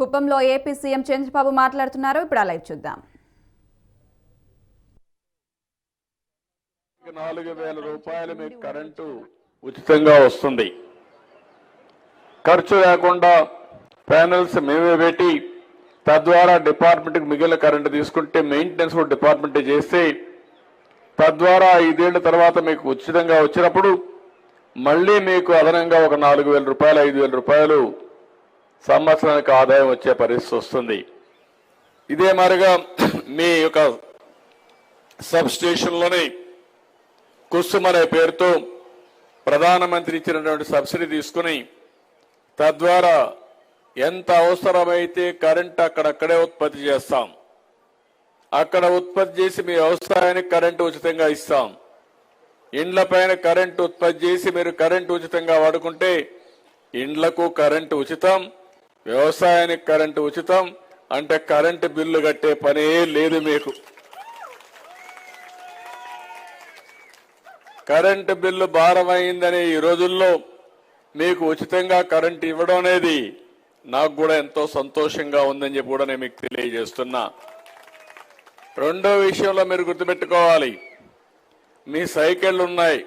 కుప్పంలో AP CM Chandrababu మాట్లాడుతున్నారు. ఇప్పుడు అలా లైవ్ చూద్దాం. నాలుగు వేల రూపాయలు మీకు కరెంటు ఉచితంగా వస్తుంది. ఖర్చు లేకుండా ప్యానెల్స్ మేమే పెట్టి తద్వారా డిపార్ట్మెంట్కి మిగిలిన కరెంటు తీసుకుంటే మెయింటెనెన్స్ కూడా డిపార్ట్మెంట్ చేస్తే తద్వారా ఐదేళ్ళ తర్వాత మీకు ఉచితంగా వచ్చినప్పుడు మళ్ళీ మీకు అదనంగా ఒక నాలుగు వేల రూపాయలు ఐదు వేల రూపాయలు సంవత్సరానికి ఆదాయం వచ్చే పరిస్థితి వస్తుంది. ఇదే మాదిరిగా మీ యొక్క సబ్ స్టేషన్లోని కుసుమ్ అనే పేరుతో ప్రధానమంత్రి ఇచ్చినటువంటి సబ్సిడీ తీసుకుని తద్వారా ఎంత అవసరమైతే కరెంట్ అక్కడక్కడే ఉత్పత్తి చేస్తాం. అక్కడ ఉత్పత్తి చేసి మీ వ్యవసాయానికి కరెంటు ఉచితంగా ఇస్తాం. ఇండ్ల పైన కరెంటు ఉత్పత్తి చేసి మీరు కరెంటు ఉచితంగా వాడుకుంటే ఇండ్లకు కరెంటు ఉచితం వ్యవసాయానికి కరెంటు ఉచితం అంటే కరెంటు బిల్లు కట్టే పనే లేదు మీకు. కరెంటు బిల్లు భారమైందనే ఈ రోజుల్లో మీకు ఉచితంగా కరెంటు ఇవ్వడం అనేది నాకు కూడా ఎంతో సంతోషంగా ఉందని చెప్పి కూడా నేను మీకు తెలియజేస్తున్నా. రెండో విషయంలో మీరు గుర్తుపెట్టుకోవాలి. మీ సైకిళ్ళు ఉన్నాయి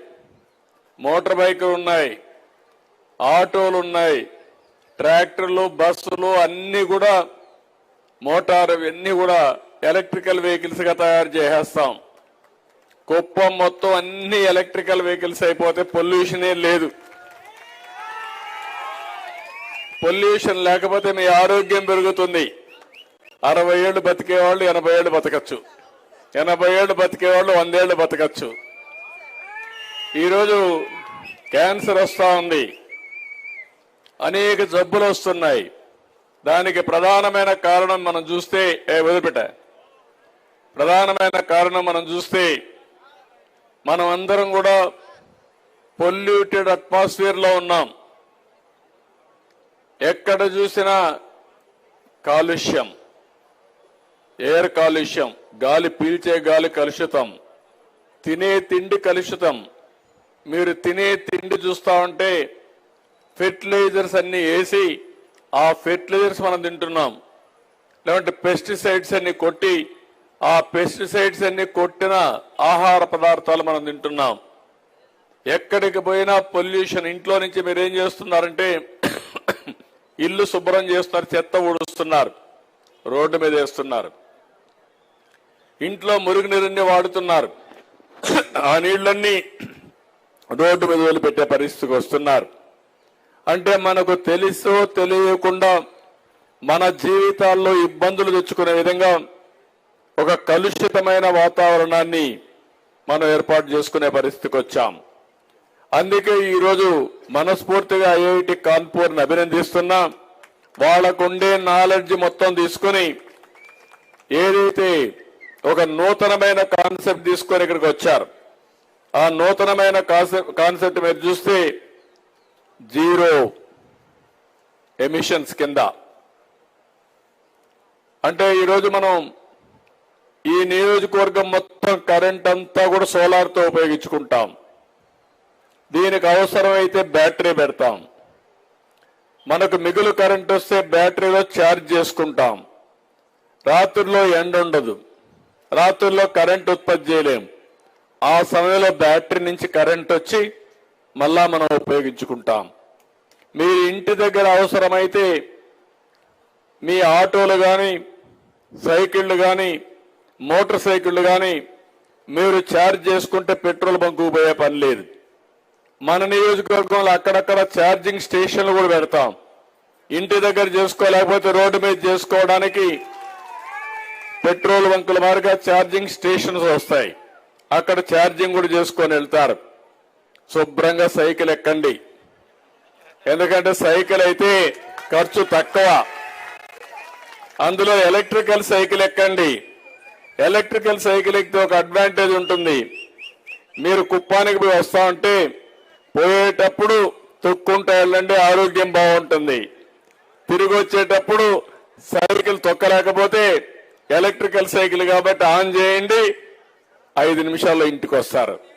మోటార్ బైకులు ఉన్నాయి ఆటోలు ఉన్నాయి ట్రాక్టర్లు బస్సులు అన్ని కూడా మోటార్ ఇవన్నీ కూడా ఎలక్ట్రికల్ వెహికల్స్గా తయారు చేసేస్తాం. కుప్పం మొత్తం అన్ని ఎలక్ట్రికల్ వెహికల్స్ అయిపోతే పొల్యూషనే లేదు. పొల్యూషన్ లేకపోతే మీ ఆరోగ్యం పెరుగుతుంది. అరవై ఏళ్ళు బతికేవాళ్ళు ఎనభై ఏళ్ళు బతకచ్చు. ఎనభై ఏళ్ళు బతికేవాళ్ళు వందేళ్ళు బతకచ్చు. ఈరోజు క్యాన్సర్ వస్తూ ఉంది. అనేక జబ్బులు వస్తున్నాయి. దానికి ప్రధానమైన కారణం మనం చూస్తే ఏ వదిలిపెట్ట. ప్రధానమైన కారణం మనం చూస్తే మనం అందరం కూడా పొల్యూటెడ్ అట్మాస్ఫియర్లో ఉన్నాం. ఎక్కడ చూసినా కాలుష్యం. ఎయిర్ కాలుష్యం. గాలి పీల్చే గాలి కలుషితం. తినే తిండి కలుషితం. మీరు తినే తిండి చూస్తా ఉంటే ఫెర్టిలైజర్స్ అన్ని వేసి ఆ ఫెర్టిలైజర్స్ మనం తింటున్నాం. లేదంటే పెస్టిసైడ్స్ అన్ని కొట్టి ఆ పెస్టిసైడ్స్ అన్ని కొట్టిన ఆహార పదార్థాలు మనం తింటున్నాం. ఎక్కడికి పోయినా పొల్యూషన్ ఇంట్లో నుంచి మీరు ఏం చేస్తున్నారంటే ఇల్లు శుభ్రం చేస్తున్నారు చెత్త ఊడుస్తున్నారు రోడ్డు మీద వేస్తున్నారు. ఇంట్లో మురుగు నీరుని వాడుతున్నారు. ఆ నీళ్ళన్నీ రోడ్డు మీద వదిలిపెట్టే పరిస్థితికి వస్తున్నారు. అంటే మనకు తెలుసో తెలియకుండా మన జీవితాల్లో ఇబ్బందులు తెచ్చుకునే విధంగా ఒక కలుషితమైన వాతావరణాన్ని మనం ఏర్పాటు చేసుకునే పరిస్థితికి వచ్చాం. అందుకే ఈరోజు మనస్ఫూర్తిగా ఐఐటి కాన్పూర్ని అభినందిస్తున్నా. వాళ్ళకుండే నాలెడ్జ్ మొత్తం తీసుకుని ఏదైతే ఒక నూతనమైన కాన్సెప్ట్ తీసుకొని ఇక్కడికి వచ్చారు. ఆ నూతనమైన కాన్సెప్ట్ కాన్సెప్ట్ మీరు చూస్తే జీరో ఎమిషన్స్ కింద. అంటే ఈరోజు మనం ఈ నియోజకవర్గం మొత్తం కరెంట్ అంతా కూడా సోలార్తో ఉపయోగించుకుంటాం. దీనికి అవసరమైతే బ్యాటరీ పెడతాం. మనకు మిగులు కరెంట్ వస్తే బ్యాటరీలో ఛార్జ్ చేసుకుంటాం. రాత్రుల్లో ఎండ ఉండదు. రాత్రుల్లో కరెంట్ ఉత్పత్తి చేయలేం. ఆ సమయంలో బ్యాటరీ నుంచి కరెంట్ వచ్చి మళ్ళా మనం ఉపయోగించుకుంటాం. మీ ఇంటి దగ్గర అవసరమైతే మీ ఆటోలు కానీ సైకిళ్ళు కానీ మోటార్ సైకిళ్ళు కానీ మీరు ఛార్జ్ చేసుకుంటే పెట్రోల్ బంకు పోయే పని లేదు. మన నియోజకవర్గంలో అక్కడక్కడ ఛార్జింగ్ స్టేషన్లు కూడా పెడతాం. ఇంటి దగ్గర చేసుకోలేకపోతే రోడ్డు మీద చేసుకోవడానికి పెట్రోల్ బంకుల మారిగా ఛార్జింగ్ స్టేషన్స్ వస్తాయి. అక్కడ ఛార్జింగ్ కూడా చేసుకొని వెళ్తారు. శుభ్రంగా సైకిల్ ఎక్కండి. ఎందుకంటే సైకిల్ అయితే ఖర్చు తక్కువ. అందులో ఎలక్ట్రికల్ సైకిల్ ఎక్కండి. ఎలక్ట్రికల్ సైకిల్ ఎక్కితే ఒక అడ్వాంటేజ్ ఉంటుంది. మీరు కుప్పానికి పోయి వస్తా ఉంటే పోయేటప్పుడు తొక్కుంటూ వెళ్ళండి ఆరోగ్యం బాగుంటుంది. తిరిగి వచ్చేటప్పుడు సైకిల్ తొక్కలేకపోతే ఎలక్ట్రికల్ సైకిల్ కాబట్టి ఆన్ చేయండి. ఐదు నిమిషాల్లో ఇంటికి వస్తారు.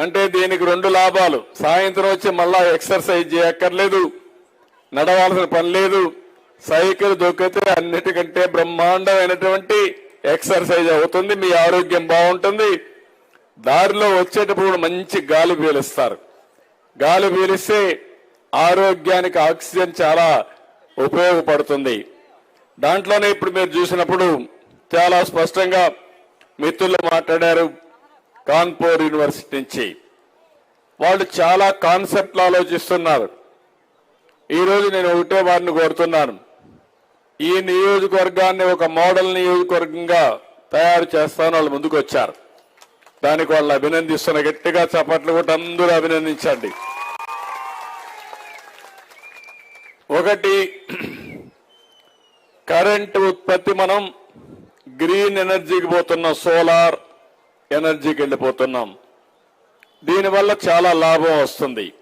అంటే దీనికి రెండు లాభాలు. సాయంత్రం వచ్చి మళ్ళా ఎక్సర్సైజ్ చేయక్కర్లేదు. నడవాల్సిన పని లేదు. సైకిల్ దొక్కితే అన్నిటికంటే బ్రహ్మాండమైనటువంటి ఎక్సర్సైజ్ అవుతుంది. మీ ఆరోగ్యం బాగుంటుంది. దారిలో వచ్చేటప్పుడు మంచి గాలి పీలుస్తారు. గాలి పీలిస్తే ఆరోగ్యానికి ఆక్సిజన్ చాలా ఉపయోగపడుతుంది. దాంట్లోనే ఇప్పుడు మీరు చూసినప్పుడు చాలా స్పష్టంగా మిత్రులు మాట్లాడారు. కాన్పూర్ యూనివర్సిటీ నుంచి. వాళ్ళు చాలా కాన్సెప్ట్లు ఆలోచిస్తున్నారు. ఈరోజు నేను ఒకటే వారిని కోరుతున్నాను. ఈ నియోజకవర్గాన్ని ఒక మోడల్ నియోజకవర్గంగా తయారు చేస్తాను వాళ్ళు ముందుకు వచ్చారు. దానికి వాళ్ళు అభినందిస్తున్న గట్టిగా చప్పట్లు కూడా అందరూ అభినందించండి. ఒకటి కరెంట్ ఉత్పత్తి మనం గ్రీన్ ఎనర్జీకి పోతున్న సోలార్ ఎనర్జీకి వెళ్ళిపోతున్నాం. దీనివల్ల చాలా లాభం వస్తుంది.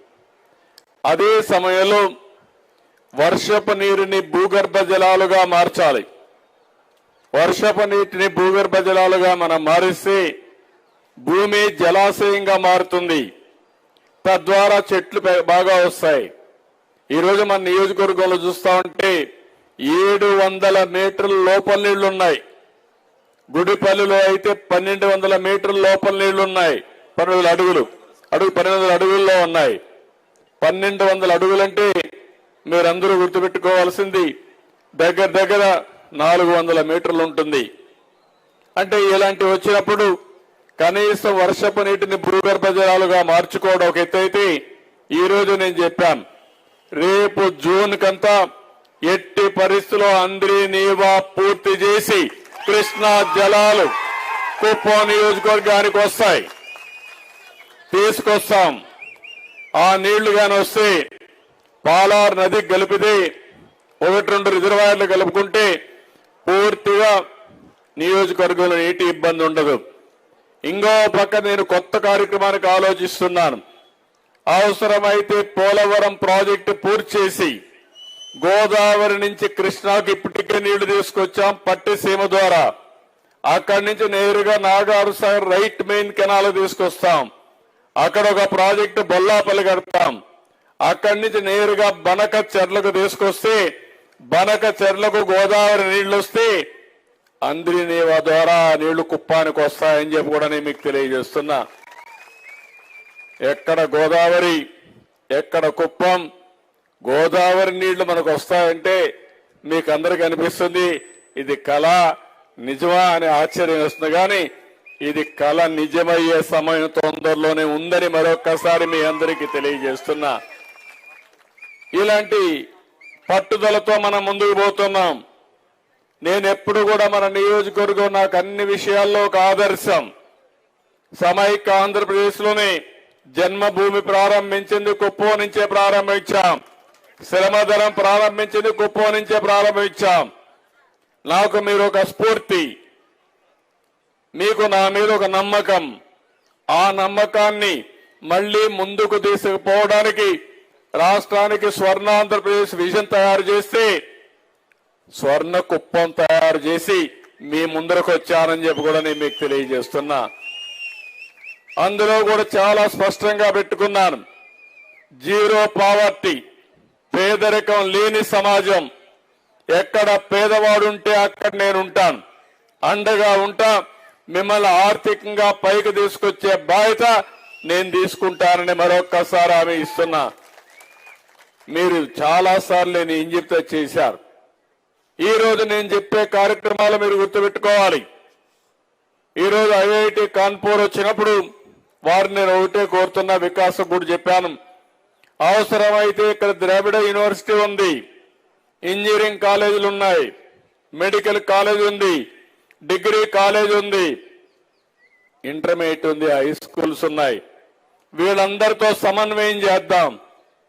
అదే సమయంలో వర్షపు నీరుని భూగర్భ జలాలుగా మార్చాలి. వర్షపు నీటిని భూగర్భ జలాలుగా మనం మారిస్తే భూమి జలాశయంగా మారుతుంది. తద్వారా చెట్లు బాగా వస్తాయి. ఈరోజు మన నియోజకవర్గంలో చూస్తా ఉంటే ఏడు వందల మీటర్ల లోపల నీళ్ళున్నాయి. గుడిపల్లిలో అయితే పన్నెండు వందల మీటర్ల లోపల నీళ్ళు ఉన్నాయి. పన్నెండు అడుగులు. అడుగు పన్నెండు వందల అడుగుల్లో ఉన్నాయి. పన్నెండు వందల అడుగులంటే మీరందరూ గుర్తుపెట్టుకోవాల్సింది దగ్గర దగ్గర నాలుగు వందల మీటర్లు ఉంటుంది. అంటే ఇలాంటివి వచ్చినప్పుడు కనీసం వర్షపు నీటిని భూగర్భ జలాలుగా మార్చుకోవడం ఒక ఎత్తు అయితే నేను చెప్పాను. రేపు జూన్ కంతా ఎట్టి పరిస్థితుల్లో అందరి నీవా పూర్తి చేసి కృష్ణా జలాలు కుప్పం నియోజకవర్గానికి వస్తాయి. తీసుకొస్తాం. ఆ నీళ్ళు కానీ వస్తే పాలార్ నది కలిపితే ఒకటి రెండు రిజర్వాయర్లు కలుపుకుంటే పూర్తిగా నియోజకవర్గంలో నీటి ఇబ్బంది ఉండదు. ఇంకో పక్క నేను కొత్త కార్యక్రమానికి ఆలోచిస్తున్నాను. అవసరమైతే పోలవరం ప్రాజెక్టు పూర్తి చేసి గోదావరి నుంచి కృష్ణాకి ఇప్పటికే నీళ్ళు తీసుకొచ్చాం పట్టిసీమ ద్వారా. అక్కడి నుంచి నేరుగా నాగారు సాగర్ రైట్ మెయిన్ కెనాల్ తీసుకొస్తాం. అక్కడ ఒక ప్రాజెక్టు బొల్లాపల్లి కడతాం. అక్కడి నుంచి నేరుగా బనక చెర్లకు తీసుకొస్తే బనక చెర్లకు గోదావరి నీళ్ళు వస్తే అంద్రి నీవా ద్వారా నీళ్ళు కుప్పానికి వస్తాయని చెప్పి కూడా నేను మీకు తెలియజేస్తున్నా. ఎక్కడ గోదావరి ఎక్కడ కుప్పం గోదావరి నీళ్ళు మనకు వస్తాయంటే మీకు అందరికి అనిపిస్తుంది ఇది కళ నిజమా అని ఆశ్చర్యం వస్తుంది. కానీ ఇది కళ నిజమయ్యే సమయం తొందరలోనే ఉందని మరొక్కసారి మీ అందరికీ తెలియజేస్తున్నా. ఇలాంటి పట్టుదలతో మనం ముందుకు పోతున్నాం. నేను ఎప్పుడు కూడా మన నియోజకవర్గం నాకు అన్ని విషయాల్లో ఒక ఆదర్శం. సమైక్య ఆంధ్రప్రదేశ్లోని జన్మభూమి ప్రారంభించింది కుప్పో నుంచే ప్రారంభించాం. శ్రమధనం ప్రారంభించింది కుప్పం నుంచే ప్రారంభించాం. నాకు మీరు ఒక స్ఫూర్తి. మీకు నా మీద ఒక నమ్మకం. ఆ నమ్మకాన్ని మళ్ళీ ముందుకు తీసుకుపోవడానికి రాష్ట్రానికి స్వర్ణ ఆంధ్రప్రదేశ్ విజన్ తయారు చేస్తే స్వర్ణ కుప్పం తయారు చేసి మీ ముందరకు వచ్చానని చెప్పి కూడా నేను మీకు తెలియజేస్తున్నా. అందులో కూడా చాలా స్పష్టంగా పెట్టుకున్నాను. Zero poverty. పేదరికం లేని సమాజం. ఎక్కడ పేదవాడుంటే అక్కడ నేను ఉంటాను అండగా ఉంటా మిమ్మల్ని ఆర్థికంగా పైకి తీసుకొచ్చే బాధ్యత నేను తీసుకుంటానని మరొక్కసారి ఆమె ఇస్తున్నా. మీరు చాలా సార్లు నేను ఏం చెప్తే చేశారు. ఈ రోజు నేను చెప్పే కార్యక్రమాలు మీరు గుర్తుపెట్టుకోవాలి. ఈ రోజు ఐఐటి కాన్పూర్ వచ్చినప్పుడు వారిని నేను ఒకటే కోరుతున్నా వికాసం కూడా చెప్పాను. అవసరమైతే ఇక్కడ ద్రావిడ యూనివర్సిటీ ఉంది. ఇంజనీరింగ్ కాలేజీలు ఉన్నాయి మెడికల్ కాలేజ్ ఉంది. డిగ్రీ కాలేజ్ ఉంది. ఇంటర్మీడియట్ ఉంది. హై స్కూల్స్ ఉన్నాయి. వీళ్ళందరితో సమన్వయం చేద్దాం.